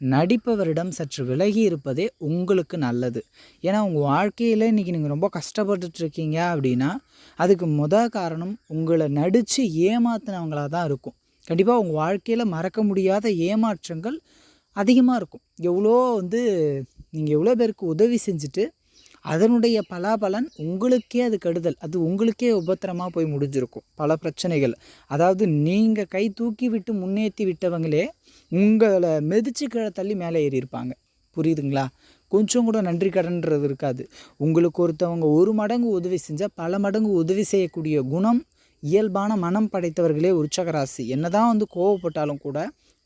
நடிப்பவரிடம் சற்று விலகி இருப்பதே உங்களுக்கு நல்லது. ஏன்னா உங்கள் வாழ்க்கையில் இன்றைக்கி நீங்கள் ரொம்ப கஷ்டப்பட்டுட்டு இருக்கீங்க அப்படின்னா அதுக்கு முத காரணம் உங்களை நடித்து ஏமாத்தினவங்களாக தான் இருக்கும். கண்டிப்பாக உங்கள் வாழ்க்கையில் மறக்க முடியாத ஏமாற்றங்கள் அதிகமாக இருக்கும். எவ்வளோ வந்து நீங்கள் எவ்வளோ பேருக்கு உதவி செஞ்சுட்டு அதனுடைய பலாபலன் உங்களுக்கே அது கெடுதல். அது உங்களுக்கே உபத்திரமாக போய் முடிஞ்சிருக்கும். பல பிரச்சனைகள். அதாவது நீங்கள் கை தூக்கி விட்டு முன்னேற்றி விட்டவங்களே உங்களை மிதிச்சு கீழே தள்ளி மேலே ஏறி இருப்பாங்க புரியுதுங்களா? கொஞ்சம் கூட நன்றி கடன்றது இருக்காது. உங்களுக்கு ஒருத்தவங்க ஒரு மடங்கு உதவி செஞ்சால் பல மடங்கு உதவி செய்யக்கூடிய குணம் இயல்பான மனம் படைத்தவர்களே உற்சகராசி என்னதான் வந்து கோவப்பட்டாலும் கூட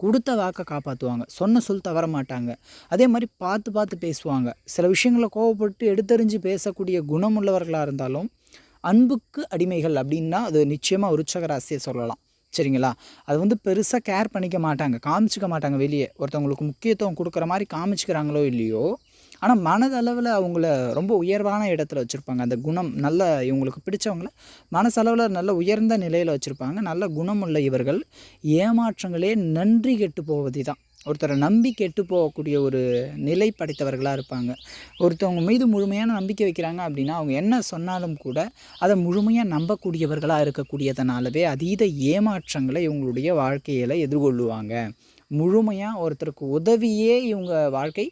கொடுத்த வாக்கை காப்பாற்றுவாங்க சொன்ன சொல் தவற மாட்டாங்க. அதே மாதிரி பார்த்து பார்த்து பேசுவாங்க. சில விஷயங்களை கோவப்பட்டு எடுத்தறிஞ்சு பேசக்கூடிய குணமுள்ளவர்களாக இருந்தாலும் அன்புக்கு அடிமைகள் அப்படின்னா அது நிச்சயமாக உற்சக ராசியை சொல்லலாம். சரிங்களா? அது வந்து பெருசாக கேர் பண்ணிக்க மாட்டாங்க. காமிச்சிக்க மாட்டாங்க வெளியே. ஒருத்தவங்களுக்கு முக்கியத்துவம் கொடுக்குற மாதிரி காமிச்சிக்கிறாங்களோ இல்லையோ ஆனால் மனதளவில் அவங்கள ரொம்ப உயர்வான இடத்துல வச்சுருப்பாங்க. அந்த குணம் நல்ல இவங்களுக்கு பிடிச்சவங்கள மனசளவில் நல்ல உயர்ந்த நிலையில் வச்சுருப்பாங்க. நல்ல குணமுள்ள இவர்கள் ஏமாற்றங்களே நன்றி கெட்டு போவது தான் ஒருத்தரை நம்பி கெட்டு போகக்கூடிய ஒரு நிலை படைத்தவர்களாக இருப்பாங்க. ஒருத்தவங்க மீது முழுமையான நம்பிக்கை வைக்கிறாங்க அப்படின்னா அவங்க என்ன சொன்னாலும் கூட அதை முழுமையாக நம்பக்கூடியவர்களாக இருக்கக்கூடியதனாலவே அதீத ஏமாற்றங்களை இவங்களுடைய வாழ்க்கையில் எதிர்கொள்ளுவாங்க. முழுமையாக ஒருத்தருக்கு உதவியே இவங்க வாழ்க்கை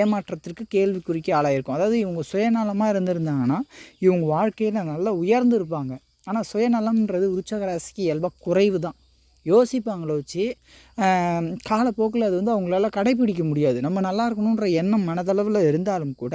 ஏமாற்றத்திற்கு கேள்விக்குறிக்கு ஆளாயிருக்கும். அதாவது இவங்க சுயநலமாக இருந்திருந்தாங்கன்னா இவங்க வாழ்க்கையில் நல்லா உயர்ந்து இருப்பாங்க ஆனால் சுயநலம்ன்றது உற்சக ராசிக்கு இயல்பாக குறைவு தான் யோசிப்பாங்களோ வச்சு காலப்போக்கில் அது வந்து அவங்களால கடைபிடிக்க முடியாது. நம்ம நல்லா இருக்கணுன்ற எண்ணம் மனதளவில் இருந்தாலும் கூட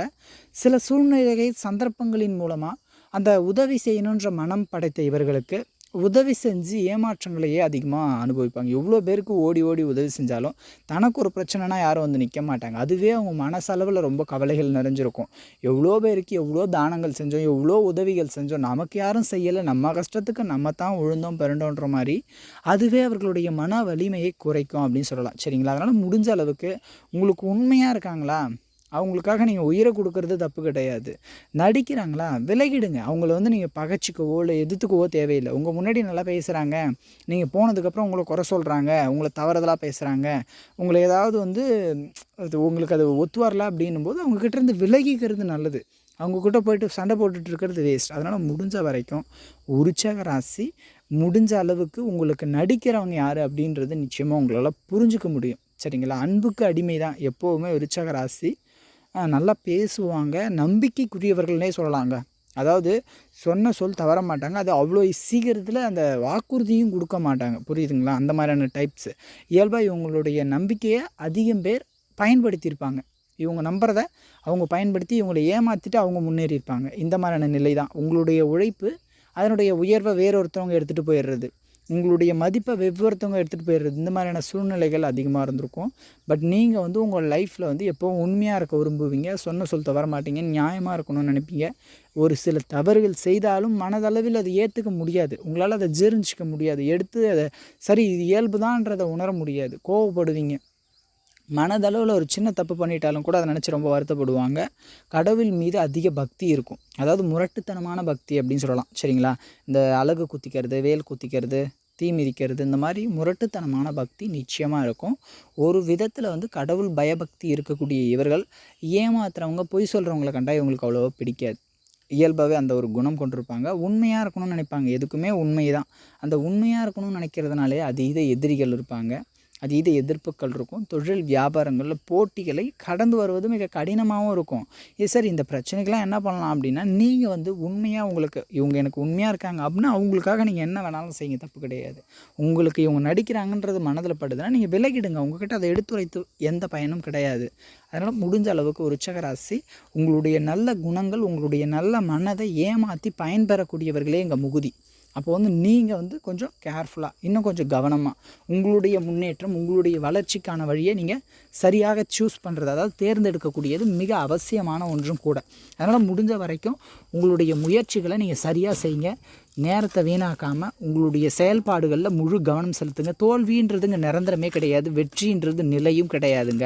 சில சூழ்நிலை சந்தர்ப்பங்களின் மூலமாக அந்த உதவி செய்யணுன்ற மனம் படைத்த இவர்களுக்கு உதவி செஞ்சு ஏமாற்றங்களையே அதிகமாக அனுபவிப்பாங்க. எவ்வளோ பேருக்கு ஓடி ஓடி உதவி செஞ்சாலும் தனக்கு ஒரு பிரச்சனைனா யாரும் வந்து நிற்க மாட்டாங்க. அதுவே அவங்க மனசளவில் ரொம்ப கவலைகள் நிறைஞ்சிருக்கும். எவ்வளோ பேருக்கு எவ்வளோ தானங்கள் செஞ்சோம் எவ்வளோ உதவிகள் செஞ்சோம் நமக்கு யாரும் செய்யலை. நம்ம கஷ்டத்துக்கு நம்ம தான் உழுந்தோம் பிறண்டோன்ற மாதிரி அதுவே அவர்களுடைய மன வலிமையை குறைக்கும் அப்படின்னு சொல்லலாம். சரிங்களா? அதனால் முடிஞ்ச அளவுக்கு உங்களுக்கு உண்மையாக இருக்காங்களா? அவங்களுக்காக நீங்கள் உயிரை கொடுக்கறது தப்பு கிடையாது. நடிக்கிறாங்களா? விலகிடுங்க. அவங்கள வந்து நீங்கள் பகைச்சிக்கவோ இல்லை எதிர்த்துக்கவோ தேவையில்லை. உங்கள் முன்னாடி நல்லா பேசுகிறாங்க நீங்கள் போனதுக்கப்புறம் உங்களை குறை சொல்கிறாங்க உங்களை தவறுதலாக பேசுகிறாங்க உங்களை ஏதாவது வந்து அது உங்களுக்கு அது ஒத்து வரல அப்படின்னும் போது அவங்கக்கிட்ட இருந்து விலகிக்கிறது நல்லது. அவங்கக்கிட்ட போயிட்டு சண்டை போட்டுட்டு இருக்கிறது வேஸ்ட் அதனால் முடிஞ்ச வரைக்கும் உற்சாக ராசி முடிஞ்ச அளவுக்கு உங்களுக்கு நடிக்கிறவங்க யார் அப்படின்றது நிச்சயமாக உங்களால் புரிஞ்சுக்க முடியும். சரிங்களா? அன்புக்கு அடிமை தான் எப்போவுமே விருச்சக ராசி. நல்லா பேசுவாங்க. நம்பிக்கைக்குரியவர்கள்னே சொல்லலாங்க. அதாவது சொன்ன சொல் தவற மாட்டாங்க. அது அவ்வளோ சீக்கிரத்தில் அந்த வாக்குறுதியும் கொடுக்க மாட்டாங்க. புரியுதுங்களா? அந்த மாதிரியான டைப்ஸு இயல்பாக இவங்களுடைய நம்பிக்கையை அதிகம் பேர் பயன்படுத்தியிருப்பாங்க. இவங்க நம்புறத அவங்க பயன்படுத்தி இவங்களை ஏமாற்றிட்டு அவங்க முன்னேறியிருப்பாங்க. இந்த மாதிரியான நிலை தான் உங்களுடைய உழைப்பு அதனுடைய உயர்வை வேறொருத்தவங்க எடுத்துகிட்டு போயிடுறது. உங்களுடைய மதிப்பை வெவ்வொருத்தவங்க எடுத்துகிட்டு போயிடுறது. இந்த மாதிரியான சூழ்நிலைகள் அதிகமாக இருந்திருக்கும். பட் நீங்கள் வந்து உங்கள் லைஃப்பில் வந்து எப்போவும் உண்மையாக இருக்க விரும்புவீங்க. சொன்ன சொல்ல வர மாட்டீங்க. நியாயமாக இருக்கணும்னு நினைப்பீங்க. ஒரு சில தவறுகள் செய்தாலும் மனதளவில் அதை ஏற்றுக்க முடியாது. உங்களால் அதை ஜீர்ணிச்சிக்க முடியாது. எடுத்து அதை சரி இது இயல்பு தான்றதை உணர முடியாது. கோவப்படுவீங்க. மனதளவில் ஒரு சின்ன தப்பு பண்ணிட்டாலும் கூட அதை நினச்சி ரொம்ப வருத்தப்படுவாங்க. கடவுள் மீது அதிக பக்தி இருக்கும். அதாவது முரட்டுத்தனமான பக்தி அப்படின்னு சொல்லலாம். சரிங்களா? இந்த அழகு குத்திக்கிறது வேல் குத்திக்கிறது தீ மிதிக்கிறது. இந்த மாதிரி முரட்டுத்தனமான பக்தி நிச்சயமாக இருக்கும். ஒரு விதத்தில் வந்து கடவுள் பயபக்தி இருக்கக்கூடிய இவர்கள் ஏமாத்துறவங்க பொய் சொல்கிறவங்கள கண்டா இவங்களுக்கு அவ்வளோவா பிடிக்காது. இயல்பாகவே அந்த ஒரு குணம் கொண்டிருப்பாங்க. உண்மையாக இருக்கணும்னு நினைப்பாங்க. எதுக்குமே உண்மை தான் அந்த உண்மையாக இருக்கணும்னு நினைக்கிறதுனாலே அதீத எதிரிகள் இருப்பாங்க. அதீத எதிர்ப்புகள் இருக்கும். தொழில் வியாபாரங்களில் போட்டிகளை கடந்து வருவது மிக கடினமாகவும் இருக்கும். இது சார் இந்த பிரச்சனைக்கெலாம் என்ன பண்ணலாம் அப்படின்னா நீங்கள் வந்து உண்மையாக உங்களுக்கு இவங்க எனக்கு உண்மையாக இருக்காங்க அப்படின்னா அவங்களுக்காக நீங்கள் என்ன வேணாலும் செய்யுங்க. தப்பு கிடையாது. உங்களுக்கு இவங்க நடிக்கிறாங்கன்றது மனதில் படுதுன்னா நீங்கள் விலகிடுங்க. உங்ககிட்ட அதை எடுத்துரைத்து எந்த பயனும் கிடையாது. அதனால் முடிஞ்ச அளவுக்கு ஒரு உச்சகராசி உங்களுடைய நல்ல குணங்கள் உங்களுடைய நல்ல மனதை ஏமாற்றி பயன்பெறக்கூடியவர்களே எங்கள் முகுதி. அப்போ வந்து நீங்கள் வந்து கொஞ்சம் கேர்ஃபுல்லாக இன்னும் கொஞ்சம் கவனமாக உங்களுடைய முன்னேற்றம் உங்களுடைய வளர்ச்சிக்கான வழியை நீங்கள் சரியாக சூஸ் பண்ணுறது அதாவது தேர்ந்தெடுக்கக்கூடியது மிக அவசியமான ஒன்றும் கூட. அதனால் முடிஞ்ச வரைக்கும் உங்களுடைய முயற்சிகளை நீங்கள் சரியாக செய்யுங்க. நேரத்தை வீணாக்காமல் உங்களுடைய செயல்பாடுகளில் முழு கவனம் செலுத்துங்க. தோல்வின்றதுங்க நிரந்தரமே கிடையாது. வெற்றின்றது நிலையும் கிடையாதுங்க.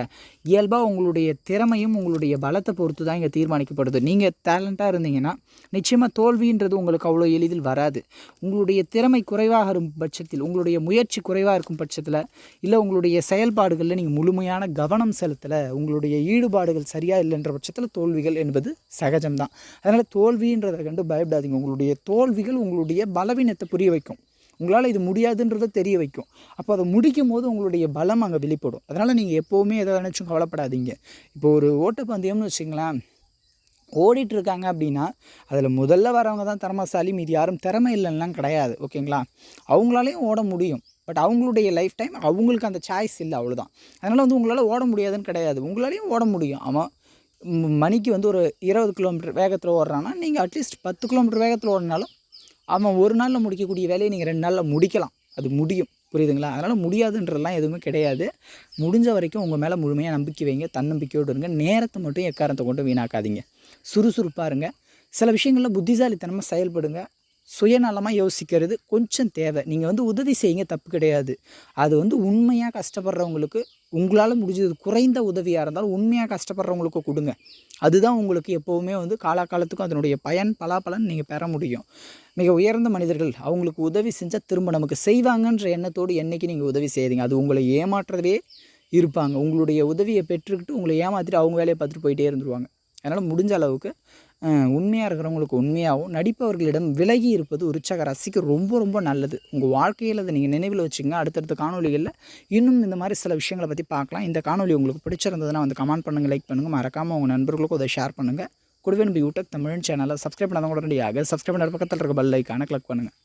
இயல்பாக உங்களுடைய திறமையும் உங்களுடைய பலத்தை பொறுத்து தான் இங்கே தீர்மானிக்கப்படுது. நீங்கள் டேலண்ட்டாக இருந்தீங்கன்னா நிச்சயமாக தோல்வின்றது உங்களுக்கு அவ்வளோ எளிதில் வராது. உங்களுடைய திறமை குறைவாக இருக்கும் பட்சத்தில் உங்களுடைய முயற்சி குறைவாக இருக்கும் பட்சத்தில் இல்லை உங்களுடைய செயல்பாடுகளில் நீங்கள் முழுமையான கவனம் செலுத்தலை உங்களுடைய ஈடுபாடுகள் சரியாக இல்லைன்ற பட்சத்தில் தோல்விகள் என்பது சகஜம்தான். அதனால் தோல்வின்றதை கண்டு பயப்படாதீங்க. உங்களுடைய தோல்விகள் உங்களுடைய பலவீனத்தை புரிய வைக்கும். உங்களால் இது முடியாதுன்றதை தெரிய வைக்கும். அப்போ அதை முடிக்கும் போது உங்களுடைய பலம் அங்கே வெளிப்படும். அதனால் நீங்கள் எப்போவுமே எதை நினச்சும் கவலைப்படாதீங்க. இப்போ ஒரு ஓட்டப்பந்தயம்னு வச்சுங்களேன் ஓடிட்டு இருக்காங்க அப்படின்னா அதில் முதல்ல வரவங்க தான் திறமசாலி மீதி யாரும் திறமை இல்லைன்னா கிடையாது. ஓகேங்களா? அவங்களாலையும் ஓட முடியும். பட் அவங்களுடைய லைஃப் டைம் அவங்களுக்கு அந்த சாய்ஸ் இல்லை அவ்வளோதான் அதனால் வந்து உங்களால் ஓட முடியாதுன்னு கிடையாது. உங்களாலையும் ஓட முடியும். அவன் மணிக்கு வந்து ஒரு இருபது கிலோமீட்டர் வேகத்தில் ஓடுறான்னா நீங்கள் அட்லீஸ்ட் பத்து கிலோமீட்டர் வேகத்தில் ஓடினாலும் அவன் ஒரு நாளில் முடிக்கக்கூடிய வேலையை நீங்கள் ரெண்டு நாளில் முடிக்கலாம். அது முடியும். புரியுதுங்களா? அதனால் முடியாதுன்றலாம் எதுவுமே கிடையாது. முடிஞ்ச வரைக்கும் உங்கள் மேலே முழுமையாக நம்பிக்கை வைங்க தன்னம்பிக்கையோடு இருங்க. நேரத்தை மட்டும் எக்காரத்தை கொண்டு வீணாக்காதீங்க. சுறுசுறுப்பாக இருங்க. சில விஷயங்களில் புத்திசாலித்தனமாக செயல்படுங்க. சுயநலமாக யோசிக்கிறது கொஞ்சம் தேவை. நீங்கள் வந்து உதவி செய்யுங்க தப்பு கிடையாது. அது வந்து உண்மையாக கஷ்டப்படுறவங்களுக்கு உங்களால் முடிஞ்சது குறைந்த உதவியாக இருந்தாலும் உண்மையாக கஷ்டப்படுறவங்களுக்கு கொடுங்க. அதுதான் உங்களுக்கு எப்போவுமே வந்து காலாகாலத்துக்கும் அதனுடைய பயன் பலாபலன் நீங்கள் பெற முடியும். மிக உயர்ந்த மனிதர்கள் அவங்களுக்கு உதவி செஞ்சால் திரும்ப நமக்கு செய்வாங்கன்ற எண்ணத்தோடு என்றைக்கு நீங்கள் உதவி செய்யுங்க அது உங்களை ஏமாற்றுறதே இருப்பாங்க. உங்களுடைய உதவியை பெற்றுக்கிட்டு உங்களை ஏமாற்றிட்டு அவங்க வேலையை பார்த்துட்டு போயிட்டே இருந்துருவாங்க. அதனால் முடிஞ்ச அளவுக்கு உண்மையாக இருக்கிறவங்களுக்கு உண்மையாகவும் நடிப்பவர்களிடம் விலகி இருப்பது உற்சாக ரசிக்க ரொம்ப ரொம்ப நல்லது. உங்கள் வாழ்க்கையில் அதை நீங்கள் நினைவில் வச்சுங்க அடுத்தடுத்த காணொலிகளில் இன்னும் இந்த மாதிரி சில விஷயங்களை பற்றி பார்க்கலாம். இந்த காணொலி உங்களுக்கு பிடிச்சிருந்ததுன்னா வந்து கமெண்ட் பண்ணுங்கள் லைக் பண்ணுங்கள் மறக்காமல் உங்கள் நண்பர்களுக்கும் அதை ஷேர் பண்ணுங்கள் கூடவே நம்ம யூடியூப் தமிழ் சேனலை. சப்ஸ்கிரைப் பண்ணாதவங்க உடனடியாக சப்ஸ்கிரைப் பண்ணுற பக்கத்தில் இருக்க பெல் ஐக்கான கிளிக் பண்ணுங்கள்